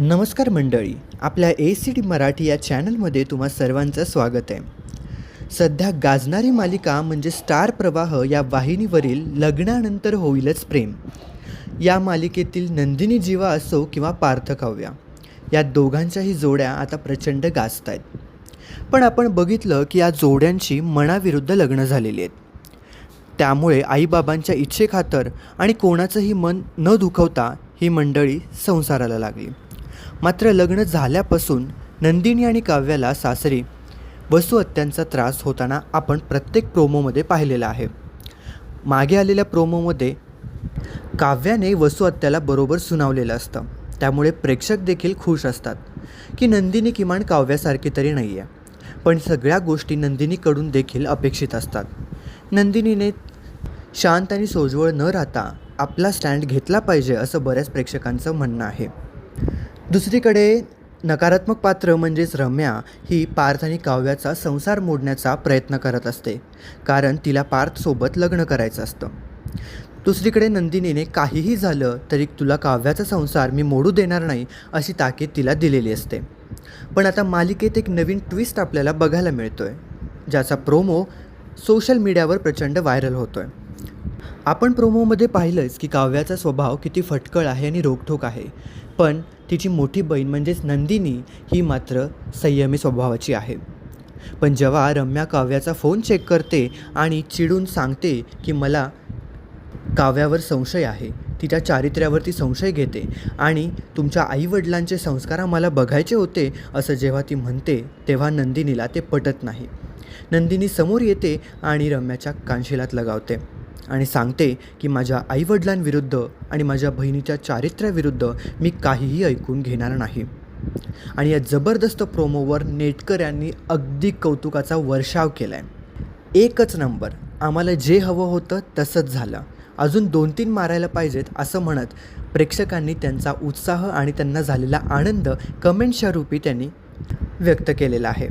नमस्कार मंडळी आपल्या ए सी डी मराठी या चॅनलमध्ये तुम्हा सर्वांचं स्वागत आहे. सध्या गाजणारी मालिका म्हणजे स्टार प्रवाह या वाहिनीवरील लग्नानंतर होईलच प्रेम. या मालिकेतील नंदिनी जीवा असो किंवा पार्थ काव्या या दोघांच्याही जोड्या आता प्रचंड गाजत आहेत पण आपण बघितलं की या जोड्यांची मनाविरुद्ध लग्न झालेली आहेत. त्यामुळे आईबाबांच्या इच्छेखातर आणि कोणाचंही मन न दुखवता ही मंडळी संसाराला लागली. मात्र लग्न झाल्यापासून नंदिनी आणि काव्याला सासरी वसुहत्यांचा त्रास होताना आपण प्रत्येक प्रोमोमध्ये पाहिलेला आहे. मागे आलेल्या प्रोमोमध्ये काव्याने वसुहत्याला बरोबर सुनावलेलं असतं. त्यामुळे प्रेक्षक देखील खुश असतात की नंदिनी किमान काव्यासारखी तरी नाही आहे पण सगळ्या गोष्टी नंदिनीकडून देखील अपेक्षित असतात. नंदिनीने शांत आणि सोजवळ न राहता आपला स्टँड घेतला पाहिजे असं बऱ्याच प्रेक्षकांचं म्हणणं आहे. दुसरीकडे नकारात्मक पात्र म्हणजेच रम्या ही पार्थ आणि काव्याचा संसार मोडण्याचा प्रयत्न करत असते कारण तिला पार्थसोबत लग्न करायचं असतं. दुसरीकडे नंदिनीने काहीही झालं तरी तुला काव्याचा संसार मी मोडू देणार नाही अशी ताकीद तिला दिलेली असते. पण आता मालिकेत एक नवीन ट्विस्ट आपल्याला बघायला मिळतो आहे ज्याचा प्रोमो सोशल मीडियावर प्रचंड व्हायरल होतो आहे आपण प्रोमोमध्ये पाहिलंच की काव्याचा स्वभाव किती फटकळ आहे आणि रोखठोक आहे. पण तिची मोठी बहीण म्हणजेच नंदिनी ही मात्र संयमी स्वभावाची आहे. पण जेव्हा रम्या काव्याचा फोन चेक करते आणि चिडून सांगते की मला काव्यावर संशय आहे तिच्या चारित्र्यावरती संशय घेते आणि तुमच्या आईवडिलांचे संस्कार मला बघायचे होते असं जेव्हा ती म्हणते तेव्हा नंदिनीला ते पटत नाही. नंदिनी समोर येते आणि रम्याच्या कानशिलात लगावते. आणि सांगते की माझ्या आईवडिलांविरुद्ध आणि माझ्या बहिणीच्या चारित्र्याविरुद्ध मी काहीही ऐकून घेणार नाही. आणि या जबरदस्त प्रोमोवर नेटकर यांनी अगदी कौतुकाचा वर्षाव केला आहे एकच नंबर आम्हाला जे हवं होतं तसंच झालं. अजून दोन तीन मारायला पाहिजेत असं म्हणत प्रेक्षकांनी त्यांचा उत्साह आणि त्यांना झालेला आनंद कमेंटच्या रूपी त्यांनी व्यक्त केलेला आहे.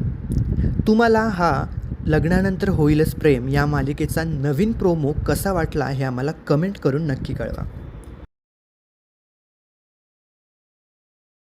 तुम्हाला हा लग्नानंतर होईलच प्रेम या मालिकेचा नवीन प्रोमो कसा वाटला हे आम्हाला कमेंट करून नक्की कळवा.